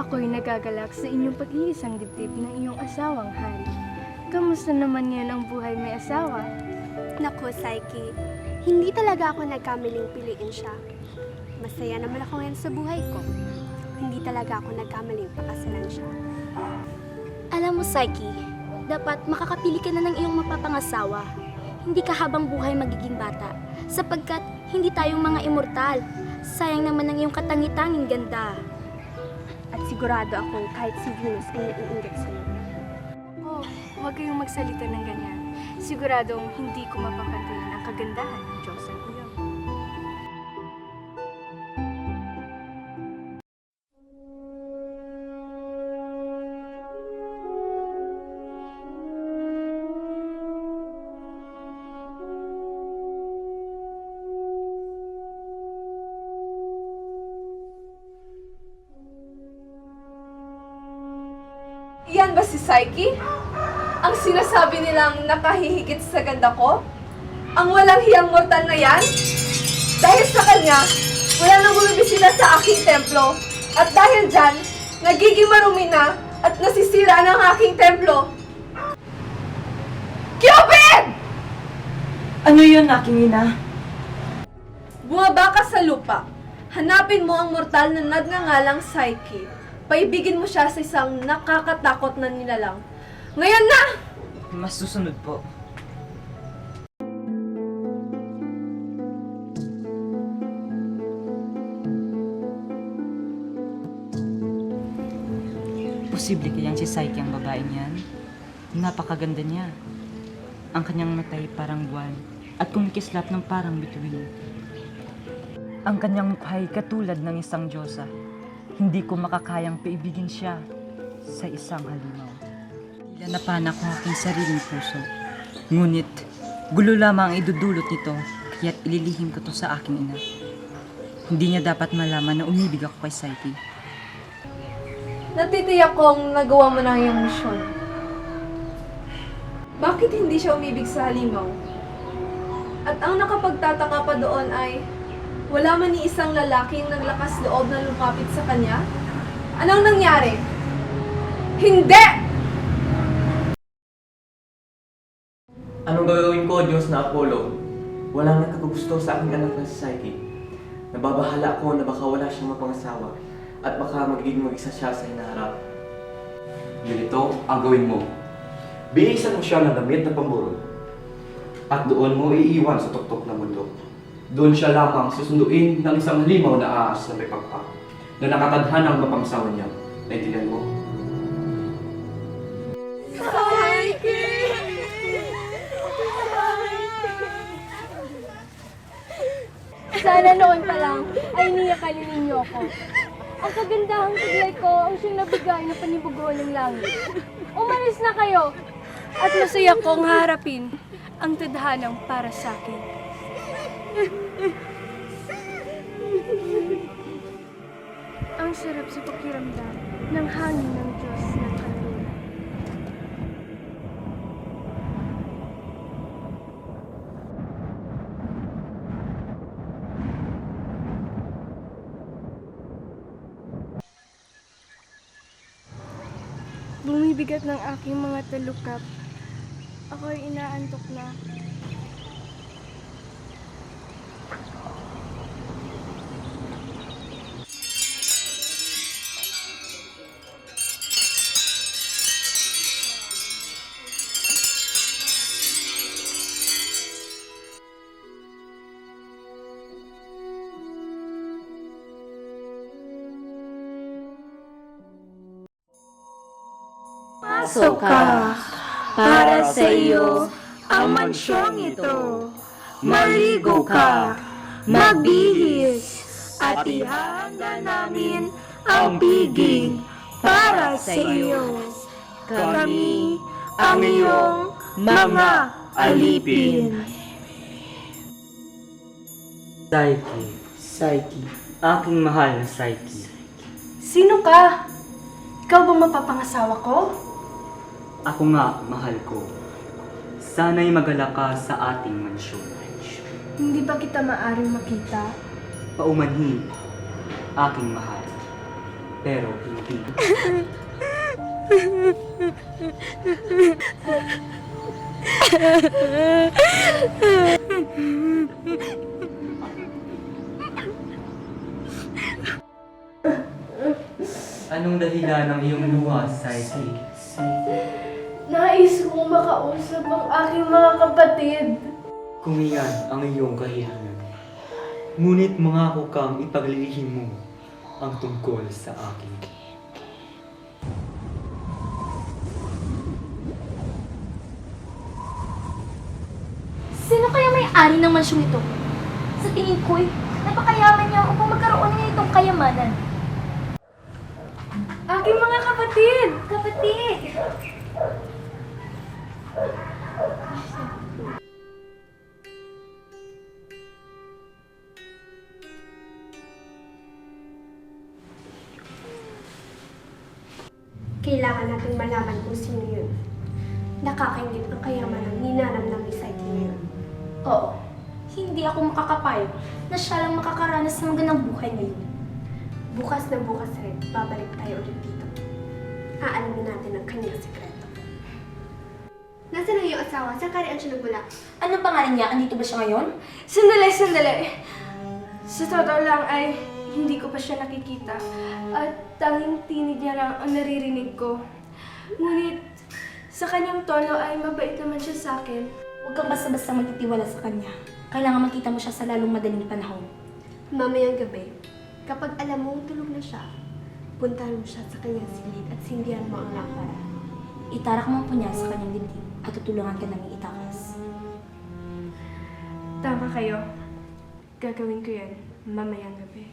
Ako'y nagagalak sa inyong pag-iisang dibdib ng iyong asawang hari. Kamusta naman ngayon ang buhay may asawa? Naku, Psyche. Hindi talaga ako nagkamaling piliin siya. Masaya naman ako ngayon sa buhay ko. Hindi talaga ako nagkamaling pakasalan siya. Alam mo, Psyche, dapat makakapili ka na ng iyong mapapangasawa. Hindi ka habang buhay magiging bata, sapagkat hindi tayong mga immortal. Sayang naman ang iyong katangi-tanging ganda. At sigurado akong kahit si Venus ay naiinggit sa'yo. Oh, huwag kayong magsalita ng ganyan. Siguradong hindi ko mapapantayin ang kagandahan ng Diyos ba si Psyche? Ang sinasabi nilang nakahihigit sa ganda ko? Ang walang hiyang mortal na yan? Dahil sa kanya, wala nang bumibisita sa aking templo. At dahil dyan, nagiging marumi na at nasisira ng aking templo. Cupid! Ano yun, aking ina? Bumaba ka sa lupa. Hanapin mo ang mortal na nagngangalang Psyche. Paibigin mo siya sa isang nakakatakot na nilalang. Ngayon na! Mas susunod po. Posible kayang si Psyche ang babaeng yan? Napakaganda niya. Ang kanyang matay parang buwan at kumikislap ng parang bituin. Ang kanyang mukha ay katulad ng isang Diyosa. Hindi ko makakayang paibigin siya sa isang halimaw. Tila napanak ang aking sariling puso. Ngunit, gulo lamang ang idudulot nito, kaya't ililihim ko to sa aking ina. Hindi niya dapat malaman na umibig ako kay Psyche. Natitiyak kong nagawa mo na yung misyon. Bakit hindi siya umibig sa halimaw? At ang nakapagtataka pa doon ay, wala man ni isang lalaking naglakas loob na lumapit sa kanya? Anong nangyari? Hindi! Anong gagawin ko, Diyos na Apollo? Walang nagkagusto sa aking anak na si Psyche. Nababahala ako na baka wala siyang mapangasawa at baka magiging mag-isa siya sa hinaharap. Ganito ang gawin mo. Bihisan mo siya ng damit na pamburol. At doon mo iiwan sa tuktok ng mundo. Doon siya lamang susunduin ng isang limaw na ahas na may pagpak na nakatadhanang mapangsawa niya. Naintindihan mo? Sana noon pa lang ay niyakalin ninyo ako. Ang kagandahang taglay ko ang siyang nabigay na panibuguan ng langit. Umalis na kayo at masaya kong harapin ang tadhanang para sa akin. Ang sarap sa pakiramdam ng hangin ng Diyos ng kanluran. Bumibigat ng aking mga talukap. Ako'y inaantok na. Pasok ka para sa iyo ang mansyong ito. Maligo ka, magbihis, at ihanda namin ang piging para sa iyo. Kami ang iyong mga alipin. Psyche, Psyche, aking mahal na Psyche. Sino ka? Ikaw bang mapapangasawa ko? Ako nga, mahal ko. Sana'y magala ka sa ating mansyon. Hindi ba kita maaring makita? Paumanhin, aking mahal. Pero hindi. Anong dahilan ng iyong luha, Psyche? Nais kong makausap ang aking mga kapatid. Kung iyan ang iyong kahihangan, ngunit mangako kang ipaglilihim mo ang tungkol sa akin. Sino kaya may-ari ng mansyong ito? Sa tingin ko'y napakayaman niya upang magkaroon ng itong kayamanan. Aking mga kapatid! Kapatid! Kailangan natin malaman kung sino yun. Nakakaingit ang kayaman ng ninanamnam ni Psyche ngayon. Oo, hindi ako makakapayag na siya lang makakaranas ng magandang buhay ngayon. Bukas na bukas rin, babalik tayo ulit dito. Aalamin natin ang kanyang sekreto. Nasaan ang iyong asawa? Saan karian siya nagbula? Anong pangalan niya? Andito ba siya ngayon? Sandali, sandali. Sa totoo lang ay hindi ko pa siya nakikita. At tanging tinig niya lang ang naririnig ko. Ngunit sa kanyang tono ay mabait naman siya sa akin. Huwag kang basta-basta magtitiwala sa kanya. Kailangan makita mo siya sa lalong madaling panahon. Mamayang gabi, kapag alam mong tulog na siya, puntahan mo siya sa kanyang silid at sindihan mo ang lampara. Itarak mo ang punya sa kanyang dibdib at tutulungan ka namin itakas. Tama kayo. Gagawin ko yan mamayang gabi.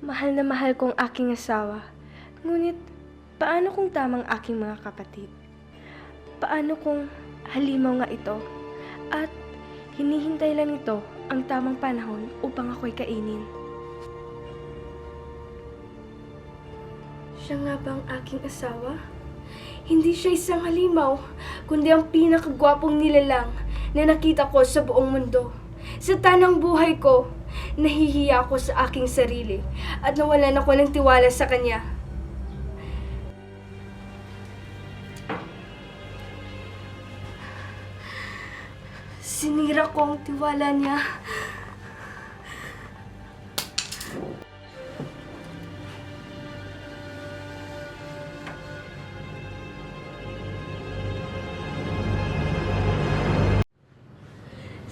Mahal na mahal kong aking asawa. Ngunit, paano kung tamang aking mga kapatid? Paano kung halimaw nga ito? At hinihintay lang ito ang tamang panahon upang ako'y kainin. Siya nga ba ang aking asawa? Hindi siya isang halimaw, kundi ang pinakagwapong nilalang na nakita ko sa buong mundo. Sa tanang buhay ko, nahihiya ako sa aking sarili at nawalan ako ng tiwala sa kanya. Sinira ko ang tiwala niya.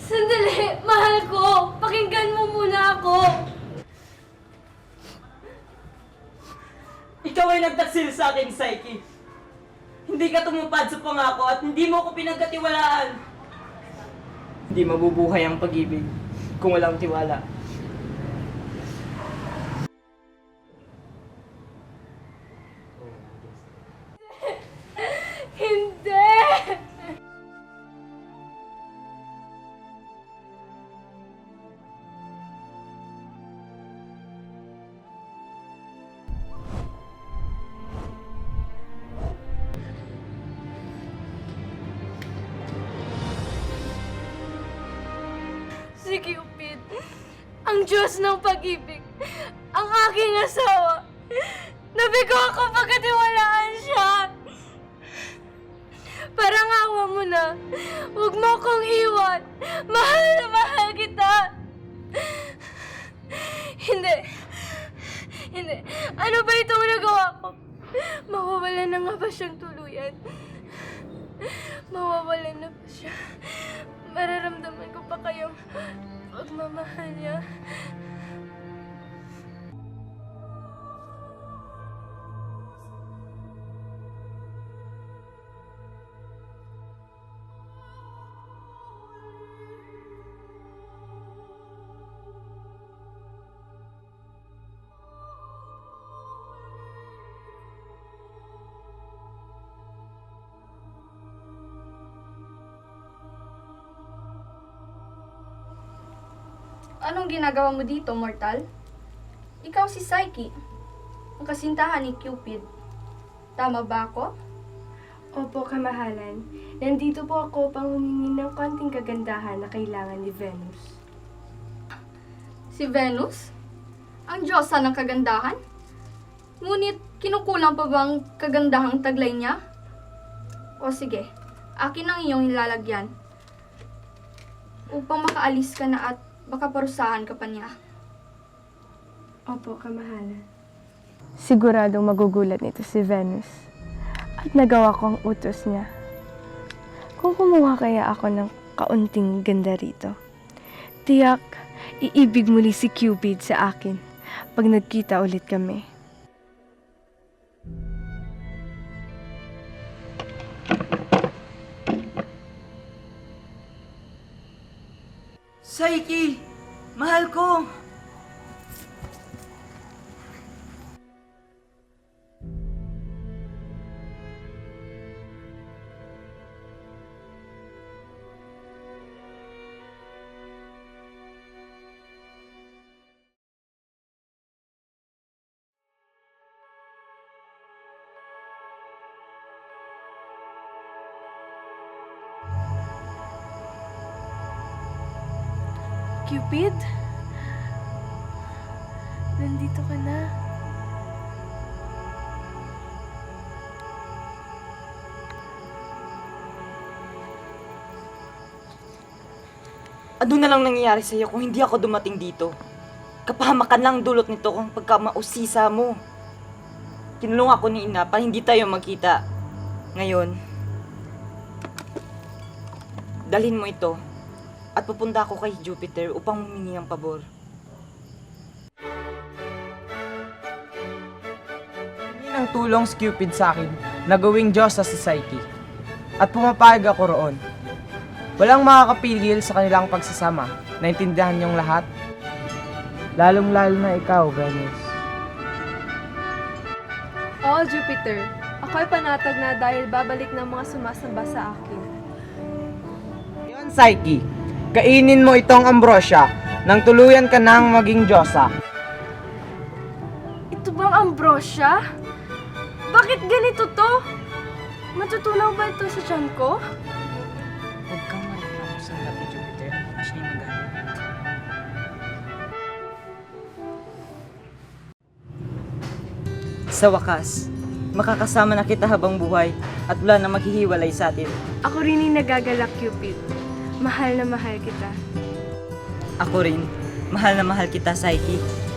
Sandali! Mahal ko! Pakinggan mo muna ako! Ikaw ay nagtaksil sa akin, Psyche. Hindi ka tumupad sa pangako at hindi mo ko pinagkatiwalaan. Hindi mabubuhay ang pag-ibig kung walang tiwala. Diyos ng pag-ibig, ang aking asawa. Nabigo ako pagkatiwalaan siya. Parang awa mo na. Huwag mo akong iwan. Mahal na mahal kita. Hindi. Hindi. Ano ba itong nagawa ko? Mawawalan na nga ba siyang tuluyan? Mawawalan na ba siya? Mararamdaman ko pa kayong pagmamahal niya. Anong ginagawa mo dito, mortal? Ikaw si Psyche, ang kasintahan ni Cupid. Tama ba ako? Opo, kamahalan. Nandito po ako pang humingi ng konting kagandahan na kailangan ni Venus. Si Venus? Ang diyosa ng kagandahan? Ngunit kinukulang pa bang kagandahang taglay niya? O sige, akin ang iyong ilalagyan. Upang makaalis ka na at baka parusahan ka pa niya. Opo, kamahalan. Siguradong magugulat nito si Venus. At nagawa ko ang utos niya. Kung kumuha kaya ako ng kaunting ganda rito, tiyak, iibig muli si Cupid sa akin pag nagkita ulit kami. Psyche! Mahal ko! Cupid? Nandito ka na. Ano na lang nangyayari sa'yo kung hindi ako dumating dito? Kapahamakan lang dulot nito kung pagkamausisa mo. Kinulong ako ni Ina para hindi tayo magkita. Ngayon, dalhin mo ito at pupunta ako kay Jupiter upang humingi ng pabor. Hindi ng tulong si Cupid sa akin na gawing Diyos sa Psyche. At pumapayag ako roon. Walang makakapigil sa kanilang pagsasama. Naintindihan niyong lahat? Lalong-lalo na ikaw, Venus. Oo, Jupiter. Ako'y panatag na dahil babalik ng mga sumasamba sa akin. Yon, Psyche. Kainin mo itong ambrosia nang tuluyan ka nang maging Diyosa. Ito bang ambrosia? Bakit ganito to? Matutunaw ba ito sa tiyan ko? Huwag kang marunong sa labi, Jupiter. Ashley magalit. Sa wakas, makakasama na kita habang buhay at wala na maghihiwalay sa atin. Ako rin yung nagagalak, Cupid. Mahal na mahal kita. Ako rin, mahal na mahal kita, Psyche.